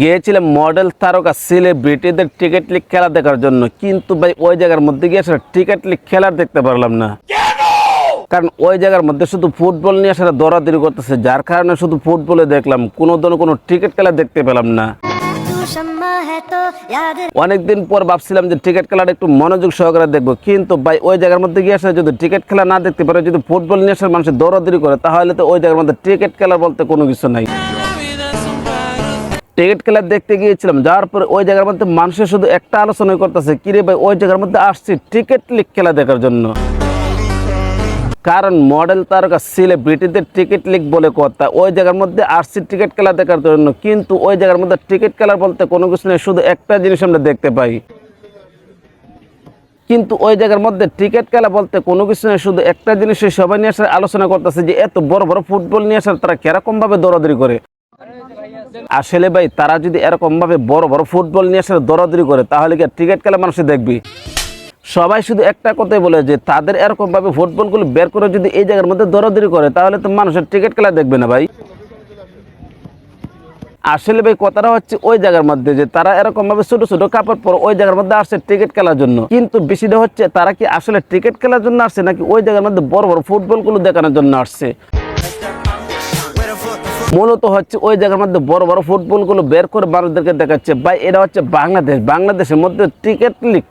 গিয়েছিলাম মডেল তারকা সেলিব্রিটিদের টিকিট লিখ খেলা দেখার জন্য। কিন্তু ভাই, ওই জায়গার মধ্যে গিয়ে আসলে টিকিট লিখ খেলার দেখতে পারলাম না। কারণ ওই জায়গার মধ্যে শুধু ফুটবল নিয়ে আসলে দৌড়াদৌড়ি করতেছে, যার কারণে শুধু ফুটবলে দেখলাম, কোনো দিন কোনো টিকিট খেলা দেখতে পেলাম না। অনেকদিন পর ভাবছিলাম যে টিকিট খেলাটা একটু মনোযোগ সহকারে দেখব, কিন্তু ভাই, ওই জায়গার মধ্যে গিয়ে আসলে যদি টিকিট খেলা না দেখতে পারে, যদি ফুটবল নিয়ে আসার মানুষের দৌড়াদৌড়ি করে, তাহলে তো ওই জায়গার মধ্যে টিকিট খেলা বলতে কোনো কিছু নাই। টিকিট খেলা দেখতে গিয়েছিলাম, যাওয়ার পরে ওই জায়গার মধ্যে মানুষের শুধু একটা আলোচনা করতেছে কিরে ভাই, ওই জায়গার মধ্যে আসছি, টিকিট লিগ খেলা দেখার জন্য। কারণ মডেল তারকা সেলিব্রিটিদের টিকিট লিগ বলে কথা, ওই জায়গার মধ্যে আসছি টিকিট খেলা দেখার জন্য, কিন্তু ওই জায়গার মধ্যে টিকিট খেলা বলতে কোনো কিছু নেই, শুধু একটা জিনিস আমরা দেখতে পাই। কিন্তু ওই জায়গার মধ্যে টিকিট খেলা বলতে কোনো কিছু নেই, শুধু একটা জিনিসই সবাই নিয়ে আসার আলোচনা করতেছে যে, এত বড় বড় ফুটবল নিয়ে আসার তারা কীরকম ভাবে দৌড়াদৌড়ি করে? আসলে ভাই, তারা যদি এরকম ভাবে বড় বড় ফুটবল নিয়ে আসার দৌড়াদৌড়ি করে, তাহলে কি টিকিট খেলা মানুষ দেখবি? সবাই শুধু একটা কথাই বলে যে, তাদের এরকম ভাবে ফুটবলগুলো বের করে যদি এই জায়গার মধ্যে দৌড়াদৌড়ি করে, তাহলে তো মানুষের টিকিট খেলা দেখবে না ভাই। আসলে ভাই, কথাটা হচ্ছে ওই জায়গার মধ্যে যে, তারা এরকম ভাবে ছোট ছোট কাপড় পরে ওই জায়গার মধ্যে আসছে ক্রিকেট খেলার জন্য। কিন্তু বেশিটা হচ্ছে, তারা কি আসলে ক্রিকেট খেলার জন্য আসছে, নাকি ওই জায়গার মধ্যে বড় বড় ফুটবলগুলো দেখানোর জন্য আসছে? মূলত হচ্ছে ওই জায়গার মধ্যে বড় বড় ফুটবলগুলো বের করে মানুষদেরকে দেখাচ্ছে। ভাই, এটা হচ্ছে বাংলাদেশ। বাংলাদেশের মধ্যে ক্রিকেট লিগ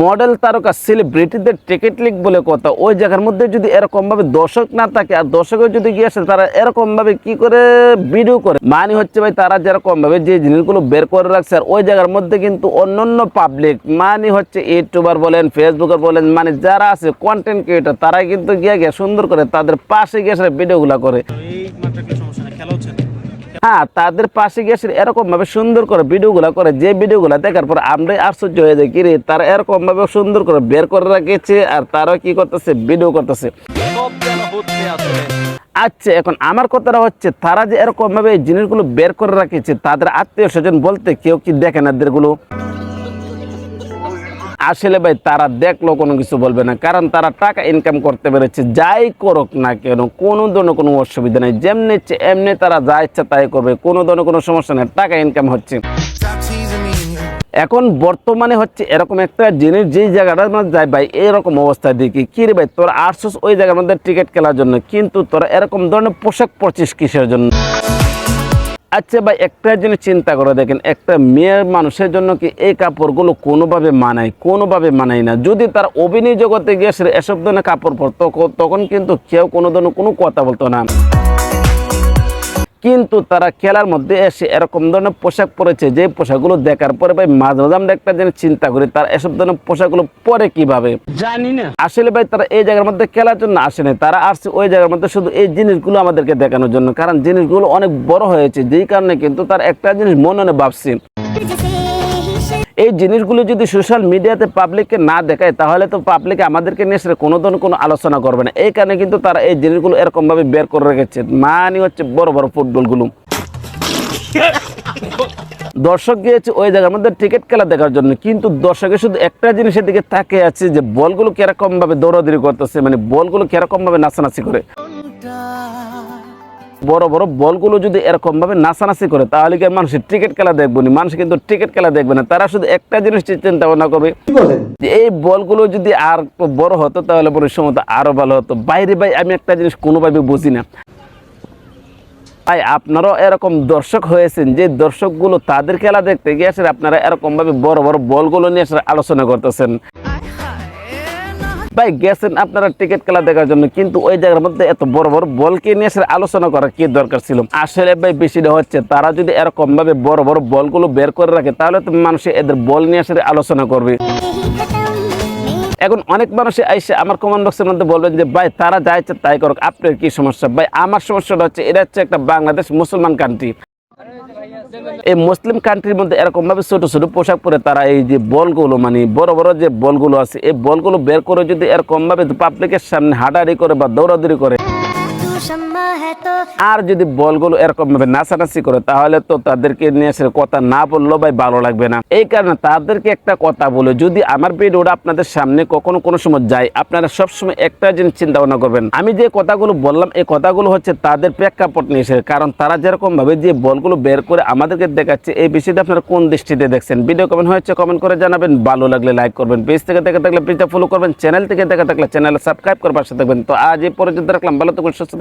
মডেল তারকা সেলিব্রিটিদের টিকিট লিক বলে কথা। ওই জায়গার মধ্যে যদি এরকম ভাবে দর্শক না থাকে আর দর্শকের যদি গিয়ে আসে, তারা এরকম ভাবে কি করে ভিডিও করে? মানে হচ্ছে ভাই, তারা যেরকম ভাবে যে জিনিসগুলো বের করে রাখছে, আর ওই জায়গার মধ্যে কিন্তু অন্যান্য পাবলিক মানে হচ্ছে ইউটিউবার বলেন ফেসবুকার বলেন মানে যারা আছে কন্টেন্ট ক্রিয়েটার তারাই কিন্তু গিয়ে গিয়ে সুন্দর করে তাদের পাশে গিয়ে ভিডিওগুলো করে। হ্যাঁ তাদের পাশে গিয়ে সে এরকম ভাবে সুন্দর করে ভিডিওগুলো করে যে ভিডিওগুলো দেখার পর আমরাই আশ্চর্য হয়ে যাই কিরে তারা এরকম ভাবে সুন্দর করে বের করে রাখেছে আর তারাও কি করতেছে ভিডিও করতেছে? আচ্ছা এখন আমার কথাটা হচ্ছে তারা যে এরকম ভাবে এই জিনিসগুলো বের করে রাখেছে তাদের আত্মীয় স্বজন বলতে কেউ কি দেখে না এদেরগুলো? আসলে ভাই, তারা দেখল কোনো কিছু বলবে না, কারণ তারা টাকা ইনকাম করতে পেরেছে, যাই করুক না কেন, কোনো ধরনের কোনো অসুবিধা নেই, যেমনি এমনি তারা যা ইচ্ছা তাই করবে, কোনো ধরনের কোনো সমস্যা নেই, টাকা ইনকাম হচ্ছে। এখন বর্তমানে হচ্ছে এরকম একটা জিনিস, যেই জায়গাটার মধ্যে যায় ভাই, এরকম অবস্থা দেখি, কি রে ভাই, তোরা আসছিস ওই জায়গার মধ্যে টিকিট খেলার জন্য, কিন্তু তোরা এরকম ধরনের পোশাক পরছিস কিসের জন্য? আচ্ছা ভাই, একটা জিনিস চিন্তা করে দেখেন, একটা মেয়ের মানুষের জন্য কি এই কাপড়গুলো কোনোভাবে মানায়? কোনোভাবে মানায় না। যদি তার অভিনয় জগতে গিয়ে এসব ধরনের কাপড় পরতো তখন তখন কিন্তু কেউ কোনো ধরনের কোনো কথা বলতো না। কিন্তু তারা খেলার মধ্যে এসে এরকম ধরনের পোশাক পরেছে যে পোশাকগুলো দেখার পরে ভাই মাঝ মাঝে আমরা একটা জিনিস চিন্তা করি তারা এসব ধরনের পোশাকগুলো পরে কীভাবে? জানি না। আসলে ভাই তারা এই জায়গার মধ্যে খেলার জন্য আসেনি তারা আসছে ওই জায়গার মধ্যে শুধু এই জিনিসগুলো আমাদেরকে দেখানোর জন্য কারণ জিনিসগুলো অনেক বড় হয়েছে যেই কারণে কিন্তু তার একটা জিনিস মনে মনে ভাবছি। এই জিনিসগুলো যদি সোশ্যাল মিডিয়াতে পাবলিককে না দেখায়, তাহলে তো পাবলিক আমাদেরকে নিয়ে সেটা কোনো ধরনের কোনো আলোচনা করবে না। এই কারণে কিন্তু তারা এই জিনিসগুলো এরকমভাবে বের করে রেখেছে। মানে হচ্ছে বড় বড় ফুটবলগুলো। দর্শক গিয়েছে ওই জায়গার মধ্যে টিকিট খেলা দেখার জন্য। কিন্তু দর্শকের শুধু একটা জিনিসের দিকে তাকিয়ে আছে যে, বলগুলো কীরকম ভাবে দৌড়াদৌড়ি করতেছে মানে বলগুলো কীরকম ভাবে নাচানাচি করে। বড় বড় বলগুলো যদি এরকম ভাবে নাচানাচি করে তাহলে কি মানুষের টিকিট খেলা দেখব না? মানুষ কিন্তু টিকিট খেলা দেখবে না। তারা শুধু একটা জিনিস চিন্তা ভাবনা করবে। যে এই বলগুলো যদি আর বড় হতো তাহলে পরে সময় আরও ভালো হতো। বাইরে ভাই আমি একটা জিনিস কোনোভাবে বুঝি না। ভাই আপনারাও এরকম দর্শক হয়েছেন যে দর্শকগুলো তাদের খেলা দেখতে গিয়ে আসলে আপনারা এরকম ভাবে বড় বড় বলগুলো নিয়ে আসলে আলোচনা করতেছেন। ভাই, গেছেন আপনারা টিকিট খেলা দেখার জন্য, কিন্তু ওই জায়গার মধ্যে এত বড় বড় বলকে নিয়ে সে আলোচনা করার কি দরকার ছিল? আসলে ভাই বেশিটা হচ্ছে তারা যদি এরকমভাবে বড় বড় বলগুলো বের করে রাখে, তাহলে তো মানুষে এদের বল নিয়ে আসলে আলোচনা করবে। এখন অনেক মানুষে আইসে আমার কমেন্ট বক্সের মধ্যে বলবেন যে, ভাই, তারা যা তাই করুক, আপনার কি সমস্যা? ভাই, আমার সমস্যাটা হচ্ছে, এটা হচ্ছে একটা বাংলাদেশ মুসলমান কান্ট্রি এই মুসলিম কান্ট্রির মধ্যে এরকমভাবে ছোট ছোট পোশাক পরে তারা এই যে বলগুলো মানে বড় বড় যে বলগুলো আছে, এই বলগুলো বের করে যদি এরকমভাবে পাবলিকের সামনে হাঁটাহাড়ি করে বা দৌড়াদৌড়ি করে আর যদি বলগুলো এরকম ভাবে নাচানাচি করে, তাহলে তো তাদেরকে নিয়ে এসে কথা না বললেও ভাই ভালো লাগবে না। এই কারণে তাদেরকে একটা কথা বলে, যদি আমার ভিডিওটা আপনাদের সামনে কখনো কোনো সময় যায়, আপনারা সবসময় একটা জিনিস চিন্তা ভাবনা করবেন। আমি যে কথাগুলো বললাম, এই কথাগুলো হচ্ছে তাদের প্রেক্ষাপট নিয়ে এসে কারণ তারা যেরকম ভাবে যে বলগুলো বের করে আমাদেরকে দেখাচ্ছে, এই বিষয়টা আপনারা কোন দৃষ্টিতে দেখছেন? ভিডিও কমেন্ট হয়েছে কমেন্ট করে জানাবেন। ভালো লাগলে লাইক করবেন। পেজ থেকে দেখে থাকলে পেজটা ফলো করবেন। চ্যানেল থেকে দেখে থাকলে চ্যানেল সাবস্ক্রাইব করবার সাথে তো আজ এই পর্যন্ত রাখলাম। ভালো থাকবেন সুস্থ